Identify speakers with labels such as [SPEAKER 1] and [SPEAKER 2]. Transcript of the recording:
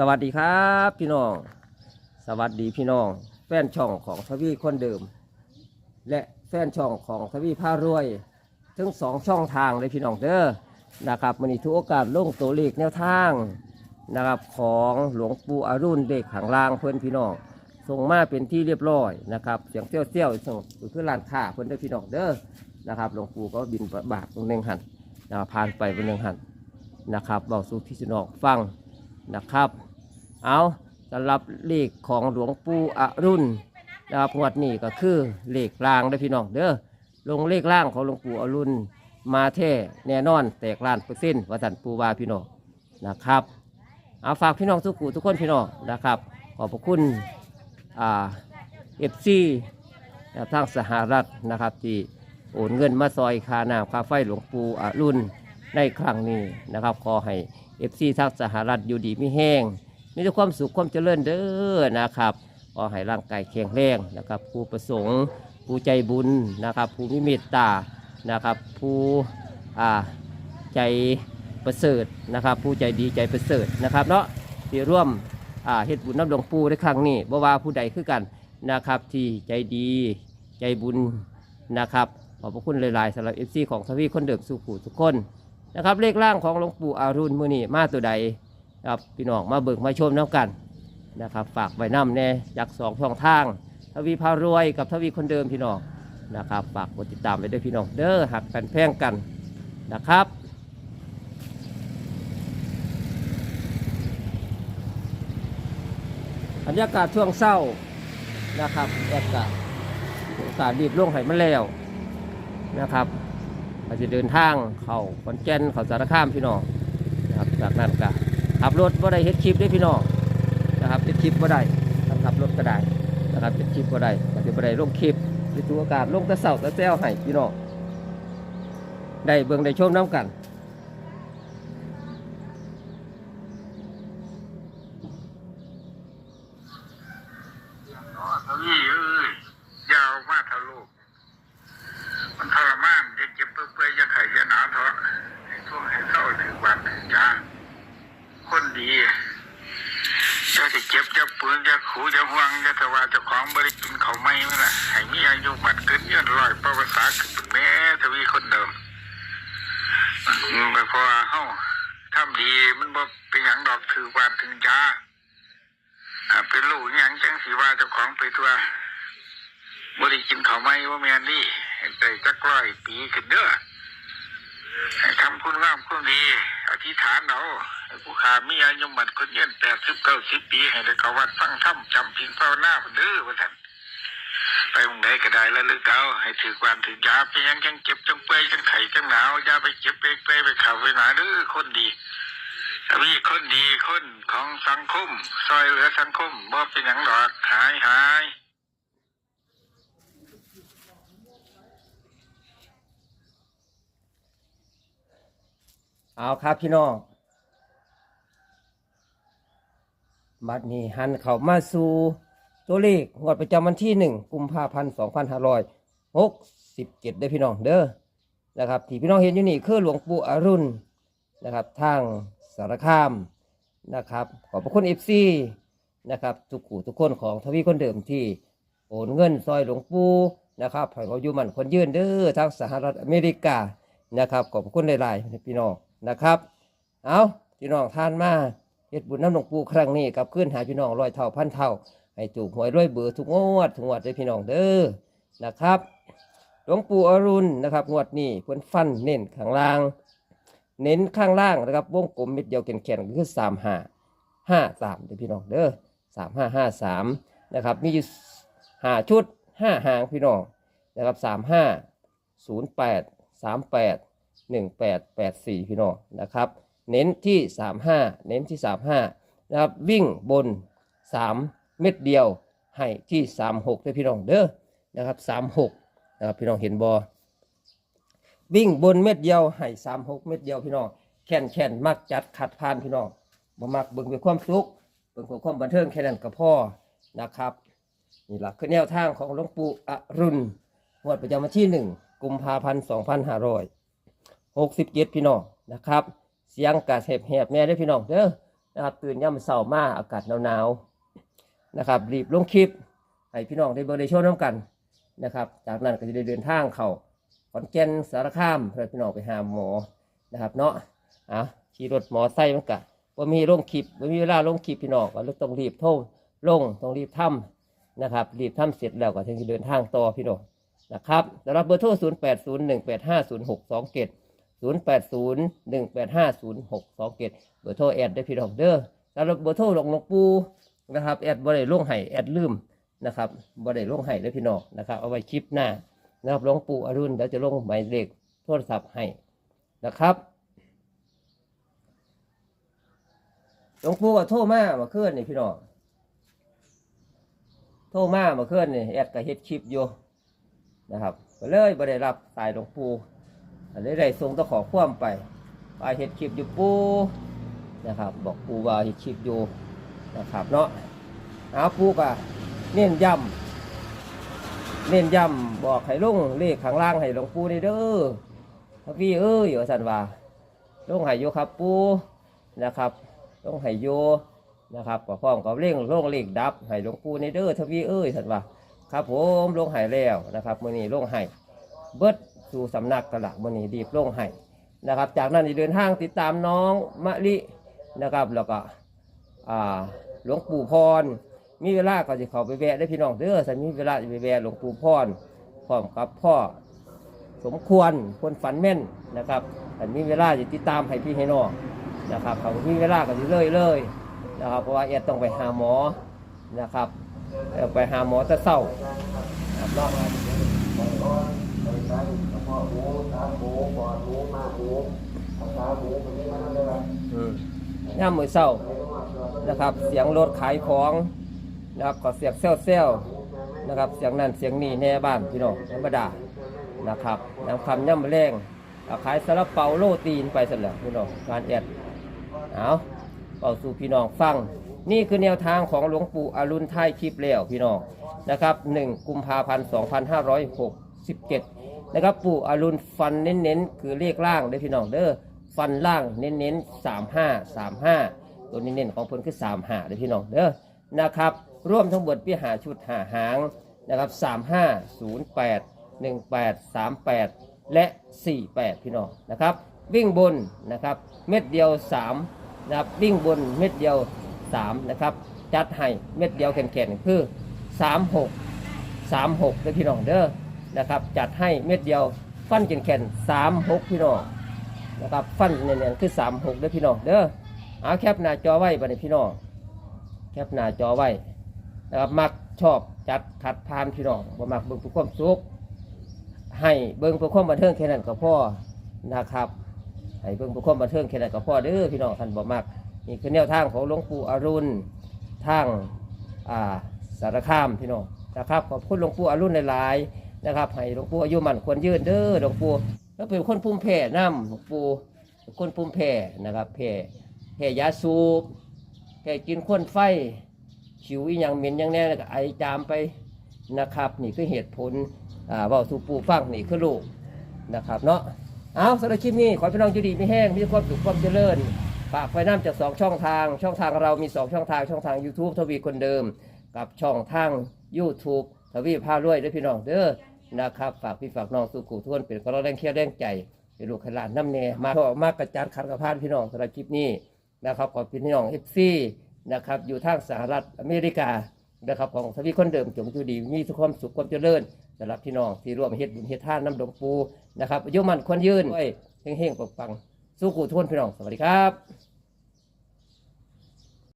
[SPEAKER 1] สวัสดีครับพี่น้อง สวัสดีพี่น้อง แฟนช่องของทวีคนเดิม และแฟนช่องของทวีผ้ารวย ทั้งสองช่องทางเลยพี่น้องเด้อนะครับมันนี้ทุกโอกาสลงตัวเลขแนวทางนะครับของหลวงปู่อรุณเด็กหางลางเพื่อนพี่น้องส่งมาเป็นที่เรียบร้อยนะครับเสียงเซี่ยวเซี่ยวส่งคือร้านค้าเพื่อนเด้พี่น้องเด้อนะครับหลวงปู่ก็บินบาทตรงหนึ่งหันนะผ่านไปบนหนึ่งหันนะครับเบาสู่ที่สนองฟังนะครับ เอาสำหรับเลขของหลวงปู่อรุณนะครับงวดนี้ก็คือเลขล่างเด้พี่น้องเด้อลงเลขล่างของหลวงปู่อรุณมาแท้แน่นอนแตกล้านเปอร์เซ็นต์ว่าสันปูวาพี่น้องนะครับเอาฝากพี่น้องทุกคู่ทุกคนพี่น้องนะครับ ขอบพระคุณอ่าเอฟซีทางสหรัฐนะครับที่โอนเงินมาซอยคาน้ำคาไฟหลวงปู่อรุณในครั้งนี้นะครับ ขอให้เอฟซีทางสหรัฐอยู่ดีไม่แห้ง มีแต่ความสุขความเจริญเด้อนะครับขอให้ร่างกายแข็งแรงนะครับ ผู้ประสงค์ ผู้ใจบุญนะครับ ผู้มีเมตตานะครับ ผู้อ่าใจประเสริฐนะครับ ผู้ใจดีใจประเสริฐนะครับเนาะที่ร่วมอ่าเฮ็ดบุญน้ำหลวงปู่ในครั้งนี้บ่ว่าผู้ใดคือกันนะครับ ที่ใจดีใจบุญนะครับขอบพระคุณหลายๆสำหรับเอฟซีของทวีคนเดิมสุขูทุกคนนะครับเลขล่างของหลวงปู่อารุณมือนีมาตัวใด ครับพี่น้องมาเบิกมาชมน้ำกันนะครับ ฝากไว้น้ำแน่จากสองช่องทางทวีพารวยกับทวีคนเดิมพี่น้องนะครับฝากกดติดตามไว้ด้วยพี่น้องเด้อหักกันแพงกันนะครับบรรยากาศช่วงเศร้านะครับบรรยากาศอากาศรีบลวงให้มันแล้วนะครับอาจจะเดินทางเข้าขอนแก่นเข้าสารคามพี่น้องนะครับจากนั้นก็ ขับรถบ่ได้เฮ็ดคลิปได้พี่น้องนะครับเฮ็ดคลิปบ่ได้ทำขับรถก็ได้นะครับเฮ็ดคลิปบ่ได้ก็สิบ่ได้ลงคลิปในตัวอากาศลงตะเสาตะแซวให้พี่น้องได้เบิ่งได้ชมน้ำกัน
[SPEAKER 2] ทวีเอ้ยอยาวมาทะลุมันทรมานจะเจ็บเปื่อยๆจะไข่จะหนาวเถอะให้ช่วงให้เศร้าถึงวันถึงจาคน ดีจะจะเจ็บจะปืนจะขู่จะห่วงจะตะว่าจะของบริกินเขาไม่ไหมล่ะให้มีอายุบัดขึ้นยืนลอยประวัติศาสตร์ขึ้นแม่ทวีคนเดิมมเพราะว่าเฮ้าทำดีมันบ่เป็นอย่างดอกถือวันถึงจ้าเป็นลูกอย่างจังสีว่าเจ้าของไปทัวบริกินเขาไม่ว่าแมนนี่ให้ใจจักร้อยปีขึ้นเด้อทำคุณงามคุณดี อธิษฐานเอาผู้ขามีอายุหมันคนเย็นแปดสิบเก้าสิบปี ให้ได้เขาวัดฟังถ้ำจำพิงเฝ้าหน้าเด้อว่าท่านไปมึงใดก็ได้แล้วลึกเอาให้ถือความถือยาไปยังจังเจ็บจังเปื่อยจังไข่จังหนาวยาไปเจ็บไปเปื่อยไปข่าวไปหนาเด้อคนดีมีคนดีคนของสังคมซอยเหลือสังคมบ่เป็นอย่างหลอดหายหาย
[SPEAKER 1] เอาครับพี่น้องบัดนี้หันเข้ามาสู่ตัวเลขงวดประจำวันที่หนึ่งกุมภาพันธ์สองพันห้าร้อยหกสิบเจ็ดได้พี่น้องเด้อนะครับ ที่พี่น้องเห็นอยู่นี่คือหลวงปู่อรุณนะครับ ทางสารคามนะครับ ขอบพระคุณเอฟซีนะครับ ทุกขู่ทุกคนของทวีคนเดิมที่โอนเงินซอยหลวงปู่นะครับให้เขาอยู่มันคนยื่นเด้อทางสหรัฐอเมริกานะครับ ขอบพระคุณหลายๆพี่น้อง นะครับ เอาพี่น้องทานมาเฮ็ดบุญน้ำหลวงปู่ครั้งนี้กับขึ้นหาพี่น้องร้อยเท่าพันเท่า ให้ถูกหวยร้อยเบือทุกงวดทุกงวดเลยพี่น้องเด้อนะครับหลวงปู่อรุณนะครับงวดนี้เพิ่นฟันเน้นข้างล่าง เน้นข้างล่างนะครับวงกลมเม็ดเดียวแข็งๆก็คือสามห้าห้าสามเด้อพี่น้องเด้อสามห้าห้าสามนะครับมีอยู่ห้าชุดห้าหางพี่น้องนะครับสามห้าศูนย์แปดสามแปด หนึ่งแปดแปดสี่พี่น้องนะครับ เน้นที่สามห้าเน้นที่สามห้านะครับ วิ่งบนสามเม็ดเดียวให้ที่สามหกด้วยพี่น้องเด้อนะครับสามหกนะครับพี่น้องเห็นบอวิ่งบนเม็ดเดียวให้สามหกเม็ดเดียวพี่น้องแข่นแข่นมักจัดขัดพานพี่น้องบ่มักเบิ่งด้วยความสุขเบิ่งเพื่อความบันเทิงแค่นั้นก็พอนะครับนี่แหละคือแนวทางของหลวงปู่อรุณงวดประจำวันที่หนึ่งกุมภาพันธ์สองพันห้าร้อย หกสิบเจ็ดพี่น้องนะครับ เสียงกาแหบแหบๆแน่เด้พี่น้องเด้อนะครับตื่นย่ำเสาร์มาอากาศหนาวๆนะครับรีบลงคลิปให้พี่น้องได้เบอร์ได้โชว์น้ำกันนะครับ จากนั้นก็จะได้เดินทางเข้าขอนแก่นสารคามเพื่อพี่น้องไปหาหมอนะครับ เนาะอะขี่รถหมอไส้มันกะว่ามีลงคลิปว่ามีเวลาลงคลิปพี่น้องก็ต้องรีบโทรลงต้องรีบทำนะครับ รีบทำเสร็จแล้วก็ถึงจะเดินทางต่อพี่น้องนะครับสำหรับเบอร์โทร 0 8 0 1 8 5 0 6 2 7 0 8 0 1 8 5 0 6 2 7เบอร์โทรแอดได้พี่น้องเด้อสำหรับเบอร์โทรหลวงหลวงปู่นะครับแอดบ่ได้ลงให้แอดลืมนะครับบ่ได้ลงให้เด้อพี่น้องนะครับเอาไว้คลิปหน้านะครับหลวงปู่อรุณเดี๋ยวจะลงหมายเลขโทรศัพท์ให้นะครับหลวงปู่ก็โทรมามาเคลื่อนนี่พี่น้องโทรมามาเคลื่อนนี่แอดก็เฮ็ดคลิปอยู่นะครับก็เลยบ่ได้รับสายหลวงปู่ ก็เลยได้ส่งตะขอความไปไปเห็ดคลิปอยู่ปูนะครับ บอกปูว่าเห็ดคลิปอยู่นะครับเนาะเอาปูก็เน้นย้ำเน้นย้ำบอกให้ลุงเลขข้างล่างให้หลวงปูนี่เด้อพระพี่เอ้ยว่สันว่าลุงให้โยครับปูนะครับลุงให้โยนะครับก็พร้อมกับเร่งลงเลขดับให้หลวงปูนี่เด้อทวีเอ้ยสันว่าครับผมลงให้แล้วนะครับมื่อนี้ลงให้เบิด สู่สำนักกันละมื่อนี้ดีบลงให้นะครับ จากนั้นจะเดินทางติดตามน้องมะลินะครับแล้วก็หลวงปู่พร มีเวลาก็จะเข้าไปแวะได้พี่น้องเด้อถ้ามีเวลาจะไปแวะหลวงปู่พรพร้อมกับพ่อสมควรคนฝันแม่นนะครับแต่มีเวลาจะติดตามให้พี่ให้น้องนะครับเขามีเวลาก็จะเลยเลยนะครับเพราะว่าเอ็ดต้องไปหาหมอนะครับไปหาหมอแต่เศร้าครับ เนาะอืมย่ามมือเศร้านะครับ เสียงรถขายของนะครับก็เสียงเซลเซลนะครับ เสียงนั่นเสียงนี่แน่บ้านพี่น้องธรรมดานะครับน้ำคำย่ำแรงเอาขายซาลาเปาโรตีนไปเสร็จแล้วพี่น้องงานแอดเอาเป่าสู่พี่น้องฟัง นี่คือแนวทางของหลวงปู่อรุณไทยคลิปแล้วพี่น้องนะครับ1กุมภาพันธ์2567น นะครับปู่อรุณฟันเน้นๆ คือเลขล่างเด้อพี่น้องเด้อฟันล่างเน้นๆ35 35ตัวเน้นๆของเพิ่นคือ35เด้อพี่น้องเด้อนะครับร่วมทั้งหมดพี่หาชุดหาหางนะครับ35 08 18 38แปดหนึ่งแปดสามแปดและ 48 พี่น้องนะครับ วิ่งบนนะครับเม็ดเดียว3นะครับวิ่งบนเม็ดเดียว3นะครับจัดให้เม็ดเดียวแข็งๆคือ 36 36เด้อพี่น้องเด้อ นะครับ จัดให้เม็ดเดียว ฟันแข็งๆ36พี่น้องนะครับ ฟันเนียนๆคือ36เด้อพี่น้องเด้อเอาแคปหน้าจอไว้บัดนี้พี่น้องแคปหน้าจอไว้นะครับมักชอบจัดขัดพานพี่น้องบ่มักเบิ่งเพื่อความสุขให้เบิ่งเพื่อความบันเทิงแค่นั้นก็พอนะครับให้เบิ่งเพื่อความบันเทิงแค่นั้นก็พอเด้อพี่น้องท่านบ่มักนี่คือแนวทางของหลวงปู่อรุณทางอ่าสารคามพี่น้องนะครับขอบคุณหลวงปู่อรุณหลายๆ นะครับให้หลวงปู่อายุมันควรยืนเด้อหลวงปู่แล้วเป็นคนภูมิแพ้น้ำหลวงปู่เป็นคนภูมิแพ้นะครับแพ้แพ้ยาสูบแพ้กินควนไฟฉิวอีหยังเหม็นอยังแน่แล้วก็ไอจามไปนะครับ นี่คือเหตุผลอ่าว่าสูปูฟังนี่คือลูกนะครับเนาะเอาสำหรับคลิปนี้ขอพี่น้องอยู่ดีไม่แห้งมีความสุขความเจริญฝากไฟน้ำจากสองช่องทาง ช่องทางเรามีสองช่องทาง ช่องทาง YouTube ทวีคนเดิม กับช่องทาง YouTube ทวีพารวยด้วยพี่น้องเด้อ นะครับ ฝากพี่ฝากน้องสุขุทุกคนเป็นกำลังแรงเคียร์แรงใจเป็นลูกขลานน้ำเนมาก็มากกระจัดขันกระพานพี่น้องสำหรับคลิปนี้นะครับขอบพี่น้องเอฟซีนะครับอยู่ทางสหรัฐอเมริกานะครับของทวีคนเดิมจงอยู่ดีมีทุกความสุขความเจริญสำหรับพี่น้องที่ร่วมเฮ็ดบุญเฮ็ดท่านน้ำดงปูนะครับอายุมันควรยืนไว้เฮงๆปังๆสู้กูทุกคนพี่น้องสวัสดีครับ